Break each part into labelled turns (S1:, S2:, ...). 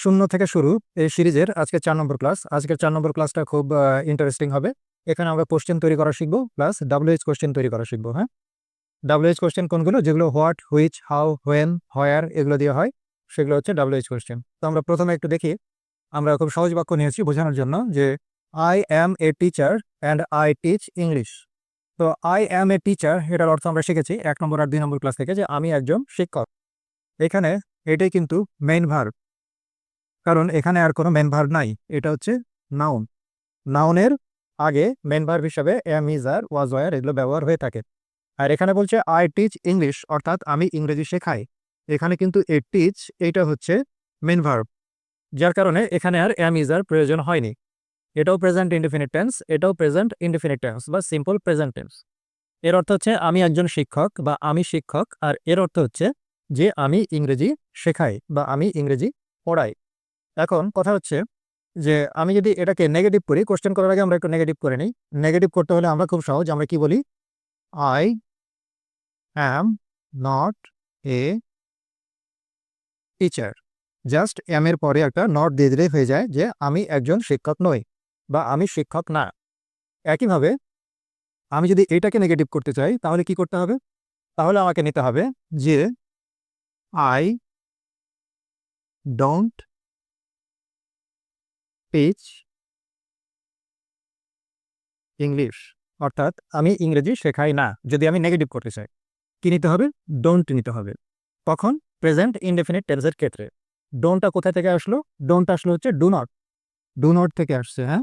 S1: শূন্য থেকে শুরু এই সিরিজের আজকে চার নম্বর ক্লাস আজকের চার নম্বর ক্লাসটা খুব ইন্টারেস্টিং হবে। এখানে আমরা কোশ্চেন তৈরি করা শিখব প্লাস ডাব্লিউএইচ কোশ্চেন তৈরি করা শিখব হ্যাঁ? ডাব্লিউএইচ কোশ্চেন কোনগুলো? যেগুলো what which how when where এগুলো দিয়ে হয়, সেগুলো হচ্ছে ডাব্লিউএইচ কোশ্চেন তো আমরা প্রথমে একটু দেখি। আমরা খুব সহজ বাক্য নিয়েছি বোঝানোর জন্য যে I am a teacher and I teach English তো আই অ্যাম এ টিচার এটার অর্থ আমরা শিখেছি এক নম্বর আর দুই নম্বর ক্লাস থেকে যে আমি একজন শিক্ষক। এখানে এটাই কিন্তু মেইন ভার্ব কারণ এখানে আর কোনো মেন ভার্ব নাই। এটা হচ্ছে নাউন নাউনের আগে মেন ভার্ব হিসাবে am is are was were এগুলো ব্যবহার হয়ে থাকে। আর এখানে বলছে আই টিচ ইংলিশ অর্থাৎ আমি ইংরেজি শেখাই। এখানে কিন্তু এ টিচ এইটা হচ্ছে মেন ভার্ব যার কারণে এখানে আর এম ইজ আর প্রয়োজন হয়নি। এটাও প্রেজেন্ট ইনডিফিনিট টেন্স এটাও প্রেজেন্ট ইনডিফিনিট টেন্স বা সিম্পল প্রেজেন্ট টেন্স এর অর্থ হচ্ছে, আমি একজন শিক্ষক বা আমি শিক্ষক, আর এর অর্থ হচ্ছে যে আমি ইংরেজি শেখাই বা আমি ইংরেজি পড়াই। এখন কথা হচ্ছে যে, আমি যদি এটাকে নেগেটিভ করি কোশ্চেন করার আগে আমরা একটু নেগেটিভ করে নিই। নেগেটিভ করতে হলে আমরা খুব সহজ, আমরা কি বলি? I am not a teacher just am এর পরে একটা নট দিয়ে দিলেই হয়ে যায় যে, আমি একজন শিক্ষক নই বা আমি শিক্ষক না। একইভাবে, আমি যদি এটাকে নেগেটিভ করতে চাই, তাহলে কি করতে হবে? তাহলে আমাকে নিতে হবে যে আই ডোন্ট টিচ ইংলিশ অর্থাৎ আমি ইংরেজি শেখাই না, যদি আমি নেগেটিভ করতে চাই। কি নিতে হবে? ডোন্ট নিতে হবে। তখন প্রেজেন্ট ইনডেফিনিট টেন্সের ক্ষেত্রে। ডোনটা কোথা থেকে আসলো? ডোন্ট আসলো হচ্ছে ডু নট ডু নট থেকে আসছে হ্যাঁ?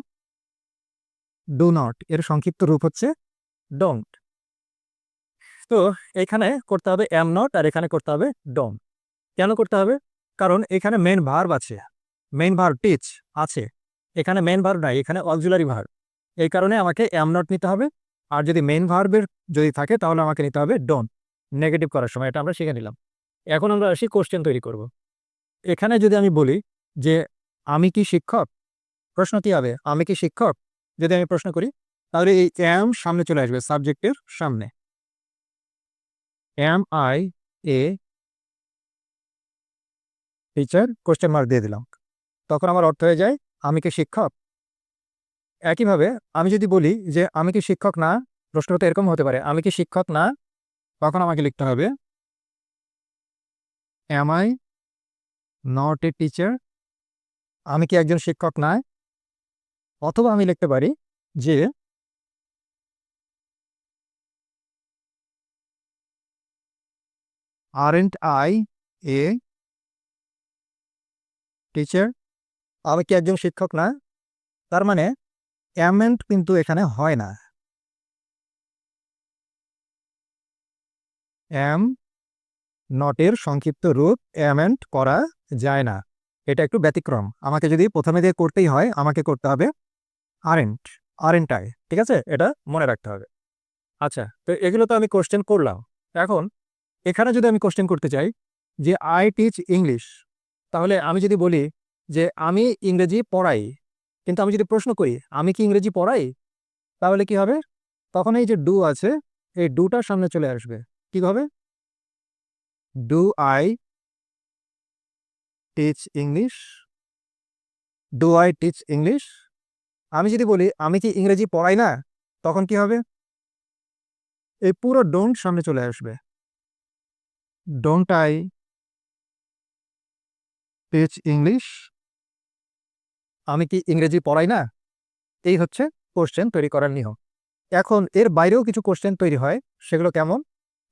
S1: ডু নট এর সংক্ষিপ্ত রূপ হচ্ছে ডোন্ট তো এখানে করতে হবে এম নট আর এখানে করতে হবে ডোন্ট কেন করতে হবে? কারণ এখানে মেন ভার্ব আছে। মেইন ভার্ব টিচ আছে। এখানে মেন ভার্ব নাই, এখানে অক্সিলারি ভার্ব এই কারণে আমাকে এম নট নিতে হবে, আর যদি মেন ভার্বের যদি থাকে, তাহলে আমাকে নিতে হবে ডোন্ট নেগেটিভ করার সময়, এটা আমরা শিখে নিলাম। এখন আমরা আসি কোশ্চেন তৈরি করব। এখানে যদি আমি বলি যে, আমি কি শিক্ষক? প্রশ্ন কি হবে? আমি কি শিক্ষক? যদি আমি প্রশ্ন করি, তাহলে এই এম সামনে চলে আসবে সাবজেক্টের সামনে। Am I a teacher question mark দিয়ে দিলাম। তখন আমার অর্থ হয়ে যায় আমি কি শিক্ষক? একইভাবে আমি যদি বলি যে আমি কি শিক্ষক না, প্রশ্নটা এরকম হতে পারে, আমি কি শিক্ষক না তখন আমাকে লিখতে হবে? Am I not a teacher আমি কি একজন শিক্ষক না? অথবা আমি লিখতে পারি যে আরেন্ট আই এ টিচার আমি কি একজন শিক্ষক না? তার মানে অ্যামেন্ট কিন্তু এখানে হয় না। অ্যাম নটের সংক্ষিপ্ত রূপ অ্যামেন্ট করা যায় না। এটা একটু ব্যতিক্রম। আমাকে যদি প্রথমে দিয়ে করতেই হয়, আমাকে করতে হবে আরেন্ট আরেন্ট আই ঠিক আছে? এটা মনে রাখতে হবে। আচ্ছা তো এগুলো তো আমি কোশ্চেন করলাম। এখন, এখানে যদি আমি কোশ্চেন করতে চাই যে আই টিচ ইংলিশ তাহলে আমি যদি বলি যে আমি ইংরেজি পড়াই, কিন্তু আমি যদি প্রশ্ন করি, আমি কি ইংরেজি পড়াই? তাহলে কি হবে? তখন এই যে ডু আছে, এই ডুটার সামনে চলে আসবে। কি হবে? Do I teach English? Do I teach English? আমি যদি বলি, আমি কি ইংরেজি পড়াই না? তখন কি হবে? এই পুরো ডোন্ট সামনে চলে আসবে। Don't I teach English? আমি কি ইংরেজি পড়াই না? এই হচ্ছে কোশ্চেন তৈরি করার নিয়ম। এখন এর বাইরেও কিছু কোশ্চেন তৈরি হয়। সেগুলো কেমন?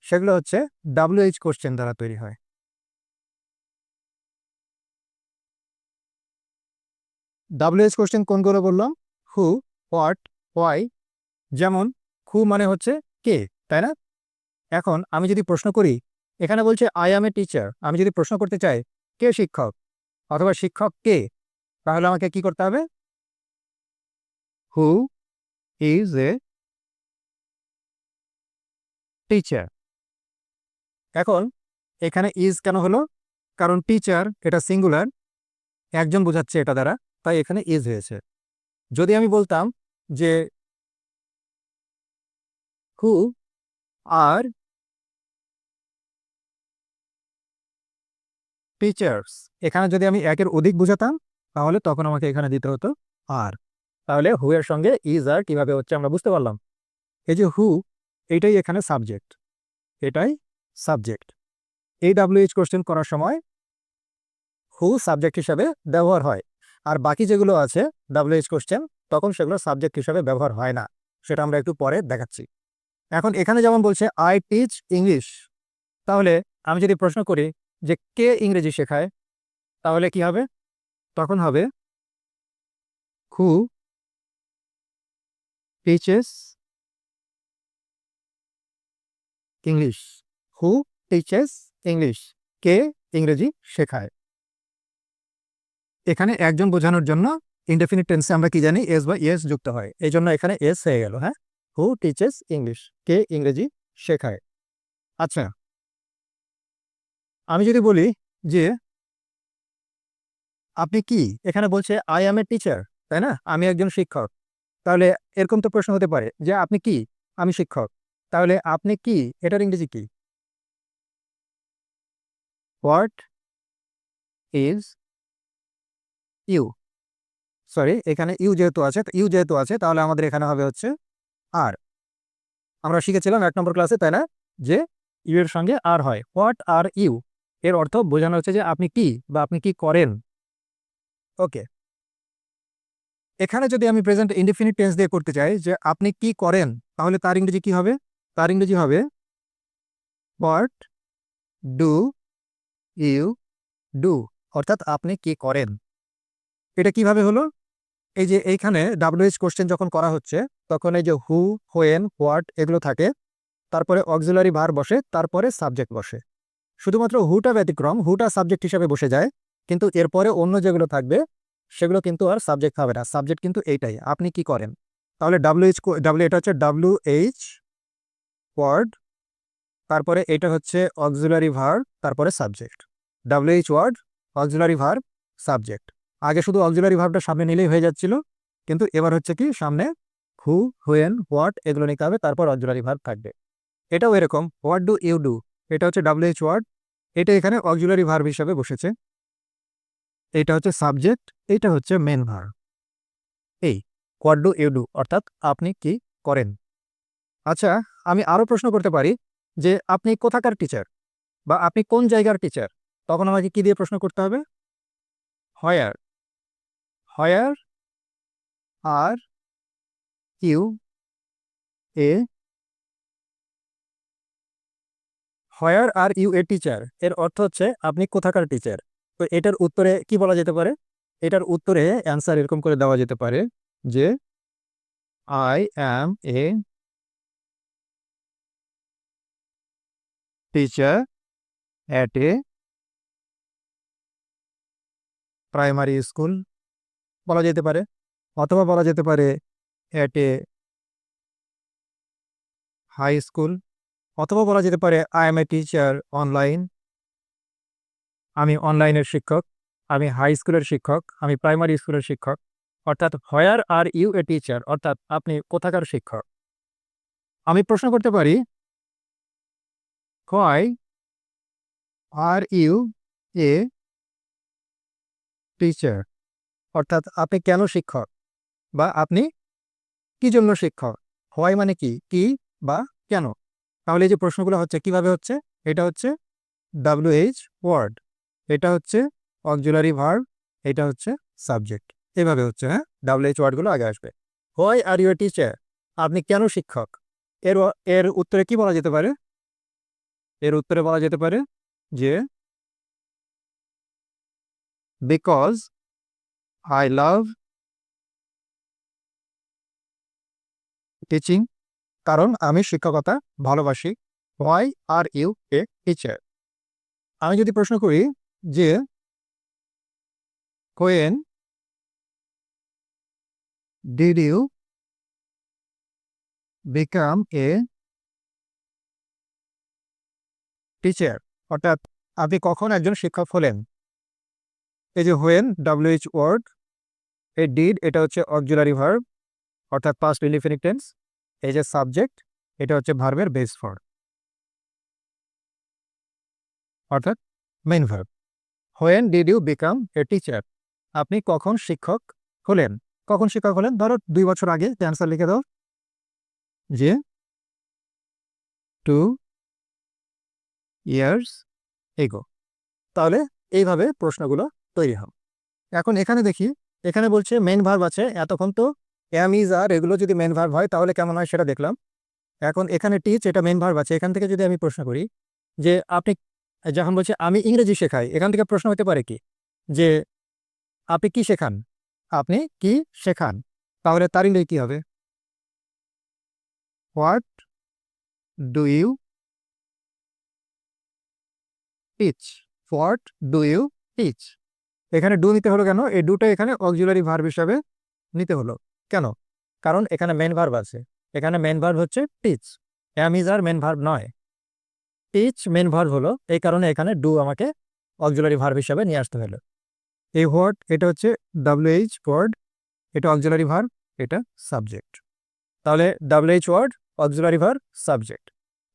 S1: সেগুলো হচ্ছে ডাব্লিউএইচ কোশ্চেন দ্বারা তৈরি হয়। ডাব্লিউএইচ কোশ্চেন কোনগুলো বললাম? হু হোয়াট হোয়াই যেমন হু মানে হচ্ছে কে, তাই না? এখন আমি যদি প্রশ্ন করি, এখানে বলছে আই এম এ টিচার আমি যদি প্রশ্ন করতে চাই, কে শিক্ষক? অথবা, শিক্ষক কে? তাহলে আমাকে কি করতে হবে? হু ইজ এ টিচার এখন এখানে ইজ কেন হলো? কারণ টিচার এটা সিঙ্গুলার একজন বোঝাচ্ছে এটা দ্বারা, তাই এখানে ইজ হয়েছে। যদি আমি বলতাম যে হু আর টিচার্স এখানে যদি আমি একের অধিক বোঝাতাম তাহলে তখন আমাকে এখানে দিতে হতো আর। তাহলে হু এর সঙ্গে ইজ আর কীভাবে হচ্ছে আমরা বুঝতে পারলাম। এই যে হু এটাই এখানে সাবজেক্ট এটাই সাবজেক্ট এই ডাব্লিউএইচ কোশ্চেন করার সময় হু সাবজেক্ট হিসাবে ব্যবহার হয়, আর বাকি যেগুলো আছে ডাব্লিউএইচ কোশ্চেন তখন সেগুলো সাবজেক্ট হিসাবে ব্যবহার হয় না, সেটা আমরা একটু পরে দেখাচ্ছি। এখন এখানে যেমন বলছে আই টিচ ইংলিশ তাহলে আমি যদি প্রশ্ন করি যে কে ইংরেজি শেখায়, তাহলে কি হবে? তখন হবে who teaches English who teaches English কে ইংরেজি শেখায়? এখানে একজন বোঝানোর জন্য ইনডেফিনিট টেন্সে আমরা কি জানি? এস বা ইয়েস যুক্ত হয়। এই জন্য এখানে এস হয়ে গেল হ্যাঁ? হু টিচেস ইংলিশ কে ইংরেজি শেখায়? আচ্ছা আমি যদি বলি যে আপনি কি এখানে বলছে আই অ্যাম এ টিচার তাই না? আমি একজন শিক্ষক। তাহলে এরকম তো প্রশ্ন হতে পারে যে, আপনি কি? আমি শিক্ষক তাহলে আপনি কি? এটার ইংরেজি কি? হোয়াট ইজ ইউ সরি এখানে ইউ যেহেতু আছে ইউ যেহেতু আছে, তাহলে আমাদের এখানে হবে হচ্ছে আর। আমরা শিখেছিলাম এক নম্বর ক্লাসে তাই না? যে ইউ এর সঙ্গে আর হয়। হোয়াট আর ইউ এর অর্থ বোঝানো হচ্ছে যে, আপনি কি বা আপনি কি করেন। ওকে। এখানে যদি আমি প্রেজেন্ট ইনডিফিনিট টেন্স দিয়ে করতে চাই যে আপনি কি করেন, তাহলে তার ইংরেজি কি হবে? তার ইংরেজি হবে হোয়াট ডু ইউ ডু অর্থাৎ আপনি কি করেন। এটা কীভাবে হলো? এই যে এইখানে ডাব্লিউএইচ কোশ্চেন যখন করা হচ্ছে, তখন এই যে হু হোয়েন হোয়াট এগুলো থাকে, তারপরে অক্সিলারি ভার বসে, তারপরে সাবজেক্ট বসে। শুধুমাত্র হুটা ব্যতিক্রম হুটা সাবজেক্ট হিসাবে বসে যায় কিন্তু এরপরে অন্য যেগুলো থাকবে, সেগুলো কিন্তু আর সাবজেক্ট হবে না। সাবজেক্ট কিন্তু এইটাই, আপনি কি করেন? তাহলে ডাব্লিউএইচ ডাব্লিউ এটা হচ্ছে ডাব্লিউ এইচ ওয়ার্ড তারপরে এটা হচ্ছে অক্সিলারি ভার তারপরে subject WH word auxiliary verb subject আগে শুধু অক্সিলারি ভার্বটা সামনে নিলেই হয়ে যাচ্ছিল, কিন্তু এবার হচ্ছে কি, সামনে হু হুয়েন হোয়াট এগুলো নিতে হবে, তারপর অক্সিলারি ভার্ব থাকবে। এটাও এরকম হোয়াট ডু ইউ ডু এটা হচ্ছে ডাব্লিউএইচ ওয়ার্ড এটা এখানে অক্সিলারি ভার্ব হিসাবে বসেছে। এটা হচ্ছে সাবজেক্ট এইটা হচ্ছে মেন ভার্ব এই হোয়াট ডু ইউ ডু অর্থাৎ আপনি কি করেন? আচ্ছা আমি আরও প্রশ্ন করতে পারি যে আপনি কোথাকার টিচার বা আপনি কোন জায়গার টিচার তখন আমাকে কি দিয়ে প্রশ্ন করতে হবে? Where where are you a where are you a teacher এর অর্থ হচ্ছে আপনি কোথাকার টিচার তো এটার উত্তরে কি বলা যেতে পারে? এটার উত্তরে অ্যান্সার এরকম করে দেওয়া যেতে পারে যে I am a teacher at a primary school বলা যেতে পারে। অথবা বলা যেতে পারে অ্যাট এ হাই স্কুল অথবা বলা যেতে পারে I am a teacher online আমি অনলাইনের শিক্ষক, আমি হাই স্কুলের শিক্ষক, আমি প্রাইমারি স্কুলের শিক্ষক, অর্থাৎ হয়ার আর ইউ এ টিচার, অর্থাৎ আপনি কোথাকার শিক্ষক? আমি প্রশ্ন করতে পারি, কয় আর ইউ এ টিচার? অর্থাৎ আপনি কেন শিক্ষক? বা আপনি কি জন্য শিক্ষক? হয় মানে কি? কি বা কেন? তাহলে এই যে প্রশ্নগুলো হচ্ছে, কীভাবে হচ্ছে? এটা হচ্ছে ডাব্লিউএইচ ওয়ার্ড এটা হচ্ছে অক্সিলারি ভার্ব এটা হচ্ছে সাবজেক্ট এভাবে হচ্ছে হ্যাঁ? ডাব্লিউএইচ ওয়ার্ডগুলো আগে আসবে। হোয়াই আর ইউ টিচার আপনি কেন শিক্ষক? এর এর উত্তরে কি বলা যেতে পারে? এর উত্তরে বলা যেতে পারে যে বিকজ আই লাভ টিচিং কারণ আমি শিক্ষকতা ভালোবাসি। Why are you a teacher আমি যদি প্রশ্ন করি যে when did you become a teacher অর্থাৎ আপনি কখন একজন শিক্ষক হলেন? এই যে হোয়েন ডাব্লিউএইচ ওয়ার্ড এই ডিড এটা হচ্ছে অক্সিলারি ভার্ব অর্থাৎ পাস্ট ইনডিফিনিট টেন্স এই যে সাবজেক্ট এটা হচ্ছে ভার্বের বেস ফর অর্থাৎ main verb when did you become a teacher আপনি কখন শিক্ষক হলেন? কখন শিক্ষক হলেন? ধরো দুই বছর আগে অ্যান্সার লিখে দাও। যে টু ইয়ার্স এগো তাহলে এইভাবে প্রশ্নগুলো তৈরি হবে। এখন এখানে দেখি, এখানে বলছে মেন ভার্ব আছে, এতক্ষণ তো অ্যাম ইজ আর এগুলো যদি মেন ভার্ব হয়, তাহলে কেমন হয় সেটা দেখলাম। এখন এখানে টিচ এটা মেন ভার্ব আছে। এখান থেকে যদি আমি প্রশ্ন করি যে আপনি যখন বলছে, আমি ইংরেজি শেখাই, এখান থেকে প্রশ্ন হতে পারে কি? যে, আপনি কি শেখান? আপনি কি শেখান? তাহলে তার ইংরেজি কি হবে? What do you teach what do you teach এখানে ডু নিতে হলো কেন? এই ডুটা এখানে অক্সিলারি ভার্ব হিসাবে নিতে হলো। কেন? কারণ এখানে মেন ভার্ব আছে। এখানে মেন ভার্ব হচ্ছে teach am is are main verb নয়। টিচ মেন ভার্ব হলো, এই কারণে এখানে ডু আমাকে অক্সিলারি ভার্ব হিসাবে নিয়ে আসতে হলো। এই ওয়ার্ড এটা হচ্ছে ডাব্লিউএইচ ওয়ার্ড এটা অক্সিলারি ভার্ব এটা সাবজেক্ট তাহলে WH word auxiliary verb subject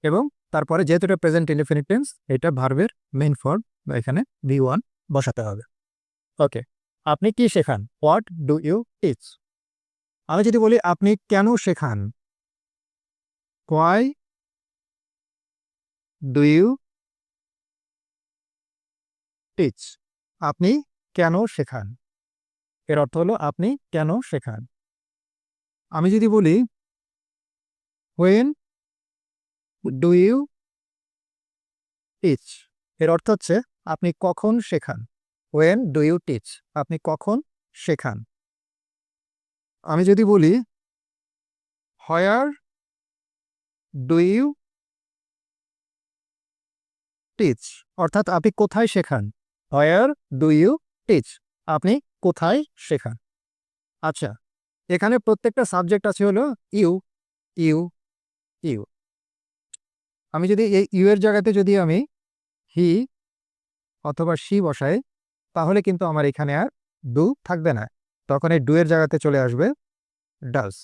S1: এবং তারপরে যেহেতু এটা প্রেজেন্ট ইনডিফিনিট এটা ভার্বের মেন ফর্ম বা এখানে ভি ওয়ান বসাতে হবে। ওকে আপনি কি শেখান? হোয়াট ডু ইউ টিচ আমি যদি বলি, আপনি কেন শেখান? হোয়াই ডু ইউ টিচ আপনি কেন শেখান? এর অর্থ হলো আপনি কেন শেখান? আমি যদি বলি হোয়েন ডু ইউ টিচ এর অর্থ হচ্ছে, আপনি কখন শেখান? ওয়েন ডু ইউ টিচ আপনি কখন শেখান? আমি যদি বলি হয়ার ডু ইউ টিচ অর্থাৎ আপনি কোথায় শেখান? হয়ার ডু ইউ টিচ আপনি কোথায় শেখান? আচ্ছা এখানে প্রত্যেকটা সাবজেক্ট আছে হলো ইউ ইউ ইউ আমি যদি এই ইউ এর জায়গাতে যদি আমি হি অথবা সি বসাই, তাহলে কিন্তু আমার এখানে আর ডু থাকবে না। তখন এই ডু এর জায়গাতে চলে আসবে ডাস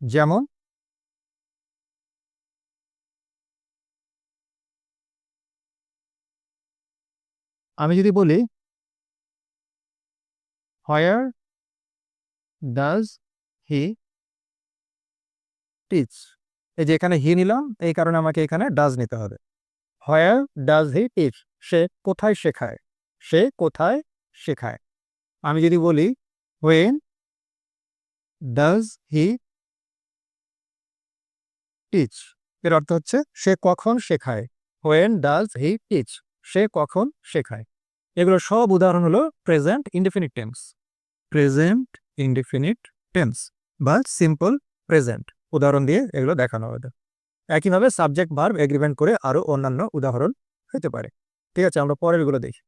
S1: যেমন আমি যদি বলি হয়ার ডাজ হি টিচ এই যে এখানে হি নিলাম, এই কারণে আমাকে এখানে ডাজ নিতে হবে। হয়ার ডাজ হি টিচ সে কোথায় শেখায়? সে কোথায় শেখায়? আমি যদি বলি হোয়েন ডাজ হি টিচ এর অর্থ হচ্ছে, সে কখন শেখায়? হোয়েন ডাজ হি টিচ সে কখন শেখায়। এগুলো সব উদাহরণ হলো present indefinite tense present indefinite tense বা সিম্পল প্রেজেন্ট উদাহরণ দিয়ে এগুলো দেখানো হবে। একইভাবে সাবজেক্ট ভার্ব এগ্রিমেন্ট করে আরও অন্যান্য উদাহরণ হতে পারে। ঠিক আছে আমরা পরের পরেরগুলো দেখি।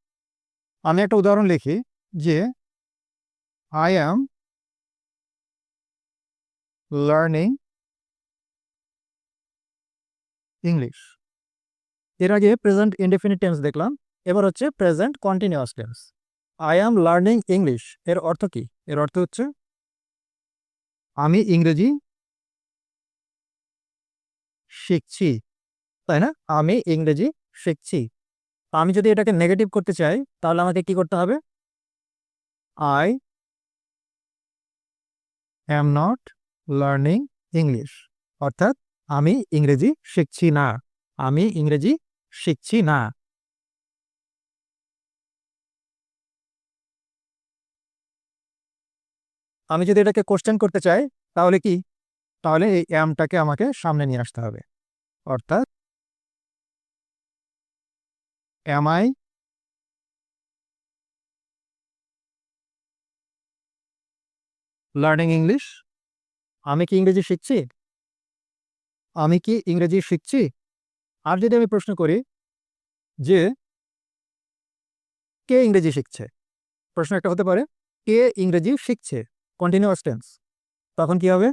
S1: আমি একটা উদাহরণ লিখি যে আই অ্যাম লার্নিং ইংলিশ এর আগে প্রেজেন্ট ইনডিফিনিট টেন্স দেখলাম, এবার হচ্ছে present continuous tense I am learning English এর অর্থ কি? এর অর্থ হচ্ছে, আমি ইংরেজি শিখছি, তাই না? আমি ইংরেজি শিখছি। আমি যদি এটাকে নেগেটিভ করতে চাই, তাহলে আমাকে কি করতে হবে? I am not learning English অর্থাৎ আমি ইংরেজি শিখছি না। আমি ইংরেজি শিখছি না। আমি যদি এটাকে কোশ্চেন করতে চাই, তাহলে কি? তাহলে এই অ্যামটাকে আমাকে সামনে নিয়ে আসতে হবে। অর্থাৎ I লার্নিং ইংলিশ আমি কি ইংরেজি শিখছি? আমি কি ইংরেজি শিখছি? আর যদি আমি প্রশ্ন করি যে কে ইংরেজি শিখছে? প্রশ্ন একটা হতে পারে, কে ইংরেজি শিখছে? কন্টিনিউয়াস টেন্স তখন কি হবে?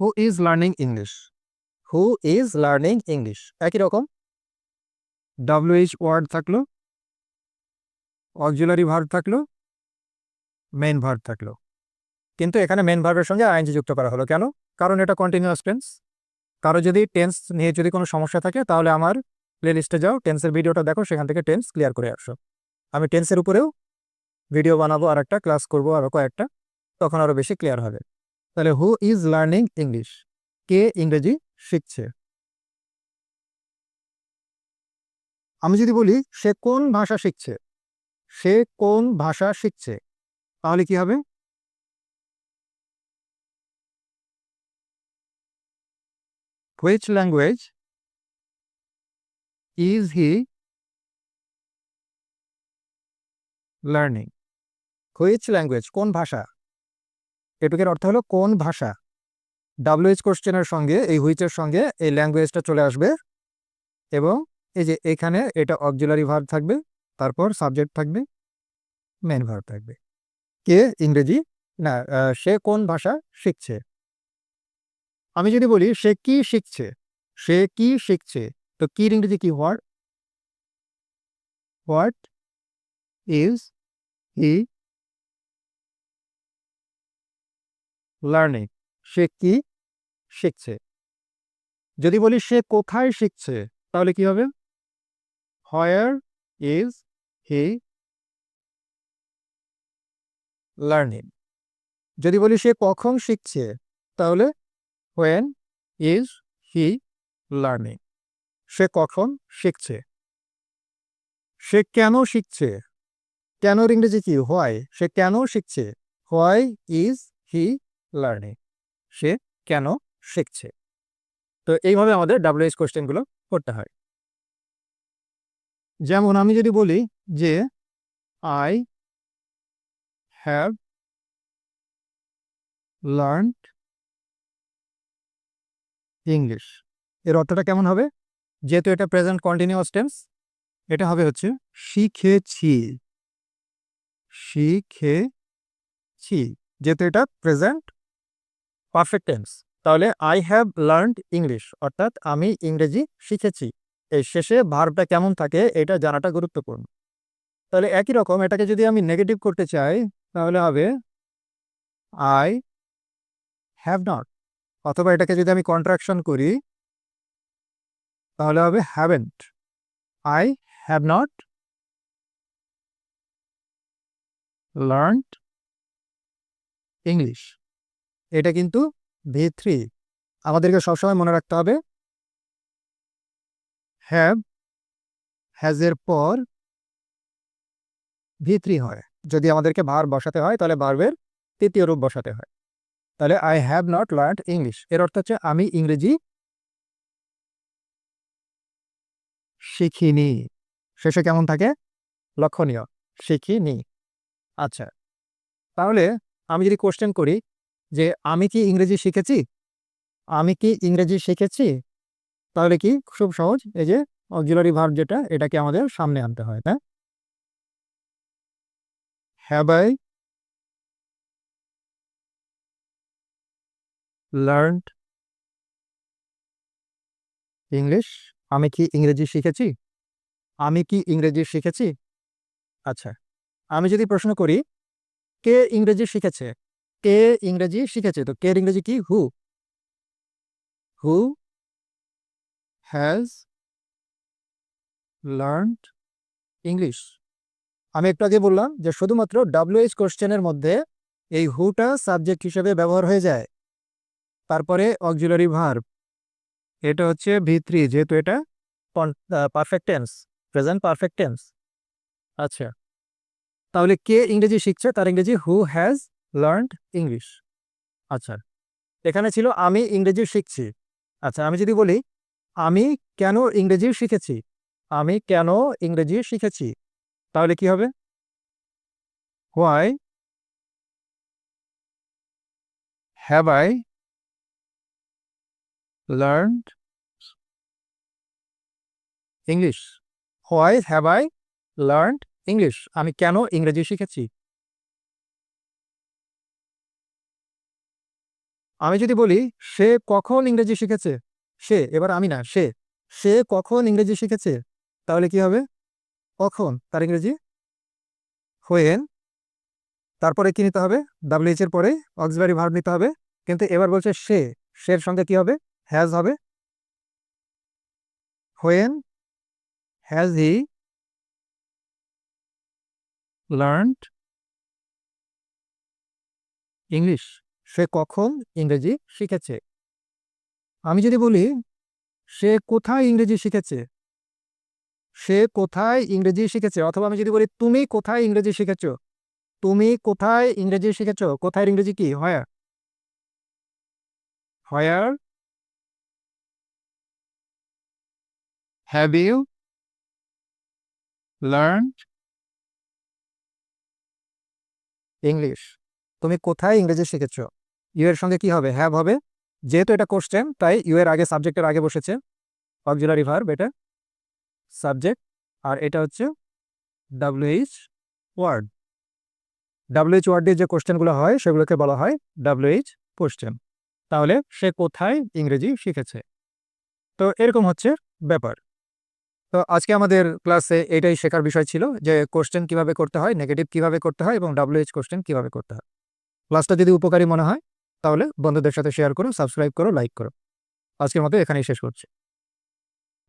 S1: Who is learning English who is learning English একই রকম। ডাব্লিউএইচ ওয়ার্ড থাকল অক্সিলারি ভার্ব থাকল মেন ভার্ব থাকল। কিন্তু এখানে মেন ভার্বের সঙ্গে আইনজি যুক্ত করা হলো কেন? কারণ এটা কন্টিনিউয়াস টেন্স কারও যদি টেন্স নিয়ে যদি কোনো সমস্যা থাকে, তাহলে আমার প্লে লিস্টে যাও টেন্সের ভিডিওটা দেখো, সেখান থেকে টেন্স ক্লিয়ার করে আসো। আমি টেন্সের উপরেও ভিডিও বানাবো আর একটা ক্লাস করব আরও কয়েকটা, তখন আরও বেশি ক্লিয়ার হবে। তাহলে হু ইজ লার্নিং ইংলিশ কে ইংরেজি শিখছে? আমি যদি বলি, সে কোন ভাষা শিখছে? সে কোন ভাষা শিখছে? তাহলে কি হবে? Which language is he learning? Which language কোন ভাষা? এটুকের অর্থ হলো কোন ভাষা? ডাব্লিউএইচ কোশ্চেনের সঙ্গে, এই হুইচের সঙ্গে এই ল্যাঙ্গুয়েজটা চলে আসবে এবং এই যে এখানে এটা অক্সিলারি ভার্ব থাকবে, তারপর সাবজেক্ট থাকবে মেন ভার্ব থাকবে। কে ইংরেজি? না সে কোন ভাষা শিখছে? আমি যদি বলি, সে কি শিখছে? সে কি শিখছে? তো কির ইংরেজি কি? What? What is he learning? সে কি শিখছে? যদি বলি, সে কোথায় শিখছে, তাহলে কি হবে? হোয়ার ইজ হি লার্নিং যদি বলি সে কখন শিখছে, তাহলে হোয়েন ইজ হি লার্নিং সে কখন শিখছে? সে কেন শিখছে? কেনর ইংরেজি কি? হোয়াই সে কেন শিখছে? হোয়াই ইজ হি লার্নিং সে কেন শিখছে? তো এইভাবে আমাদের ডাব্লিউএইচ কোশ্চেনগুলো করতে হয়। যেমন আমি যদি বলি যে আই হ্যাভ লার্নড ইংলিশ এর অর্থটা কেমন হবে? যেহেতু এটা প্রেজেন্ট কন্টিনিউয়াস টেন্স এটা হবে হচ্ছে শিখেছি। শিখেছি। যেহেতু এটা প্রেজেন্ট পারফেক্ট টেন্স তাহলে আই হ্যাভ লার্নড ইংলিশ অর্থাৎ আমি ইংরেজি শিখেছি। এই শেষে ভার্বটা কেমন থাকে? এটা জানাটা গুরুত্বপূর্ণ। তাহলে একই রকম, এটাকে যদি আমি নেগেটিভ করতে চাই তাহলে হবে আই হ্যাভ নট অথবা এটাকে যদি আমি কন্ট্রাকশন করি, তাহলে হবে haven't I have not learned English এটা কিন্তু ভি থ্রি আমাদেরকে সবসময় মনে রাখতে হবে হ্যাভ হ্যাজের পর ভি থ্রি হয়। যদি আমাদেরকে ভার বসাতে হয়, তাহলে ভার্বের তৃতীয় রূপ বসাতে হয়। তাহলে I have not learned English এর অর্থ হচ্ছে আমি ইংরেজি শিখিনি। শেষে কেমন থাকে? লক্ষণীয়। শিখিনি। আচ্ছা। তাহলে আমি যদি কোশ্চেন করি যে আমি কি ইংরেজি শিখেছি? আমি কি ইংরেজি শিখেছি? তাহলে কি খুব সহজ, এই যে অক্সিলারি ভার্ব যেটা, এটাকে আমাদের সামনে আনতে হয়, তাই হ্যাভ আই লার্নড ইংলিশ আমি কি ইংরেজি শিখেছি? আমি কি ইংরেজি শিখেছি? আচ্ছা আমি যদি প্রশ্ন করি, কে ইংরেজি শিখেছে? কে ইংরেজি শিখেছে? তো কে ইংরেজি কি? Who who has learned English আমি একটু আগে বললাম যে শুধুমাত্র ডাব্লিউএইচ কোশ্চেনের মধ্যে এই হুটা সাবজেক্ট হিসেবে ব্যবহার হয়ে যায়। তারপরে অক্সিলারি ভার্ব এটা হচ্ছে ভি থ্রি যেহেতু এটা perfect tense present perfect tense আচ্ছা তাহলে কে ইংরেজি শিখছে? তার ইংরেজি হু হ্যাজ লার্নড ইংলিশ আচ্ছা এখানে ছিল আমি ইংরেজি শিখছি। আচ্ছা আমি যদি বলি, আমি কেন ইংরেজি শিখেছি? আমি কেন ইংরেজি শিখেছি? তাহলে কি হবে? Why have I learned English why have I learned English আমি কেন ইংরেজি শিখেছি? আমি যদি বলি, সে কখন ইংরেজি শিখেছে? সে, এবার আমি না, সে। সে কখন ইংরেজি শিখেছে? তাহলে কি হবে? কখন? তার ইংরেজি? হোয়েন তারপরে কি নিতে হবে? ডাব্লিউএইচ এর পরে অক্সিলারি ভার্ব নিতে হবে। কিন্তু এবার বলছে সে। সের সঙ্গে কি হবে? হ্যাজ হবে। When has he learned English সে কখন ইংরেজি শিখেছে? আমি যদি বলি, সে কোথায় ইংরেজি শিখেছে? সে কোথায় ইংরেজি শিখেছে? অথবা আমি যদি বলি, তুমি কোথায় ইংরেজি শিখেছো? তুমি কোথায় ইংরেজি শিখেছো? কোথায় ইংরেজি কি? Where where have you learn English তুমি কোথায় ইংরেজি শিখেছো? ইউ এর সঙ্গে কি হবে? হ্যাভ হবে। যেহেতু এটা কোশ্চেন তাই ইউ এর আগে সাবজেক্টের আগে বসেছে। অক্সিলারি ভার্ব এটা। সাবজেক্ট, আর এটা হচ্ছে ডাব্লিউএইচ ওয়ার্ড ডাব্লিউএইচ ওয়ার্ড যে কোশ্চেনগুলো হয়, সেগুলোকে বলা হয় ডাব্লিউএইচ কোশ্চেন তাহলে সে কোথায় ইংরেজি শিখেছে? তো এরকম হচ্ছে ব্যাপার। তো আজকে আমাদের ক্লাসে এটাই শেখার বিষয় ছিল, যে কোশ্চেন কীভাবে করতে হয় নেগেটিভ কীভাবে করতে হয়, এবং ডাব্লিউএইচ কোশ্চেন কীভাবে করতে হয়। ক্লাসটা যদি উপকারী মনে হয়, তাহলে বন্ধুদের সাথে শেয়ার করো সাবস্ক্রাইব করো লাইক করো। আজকের মতো এখানেই শেষ করছি।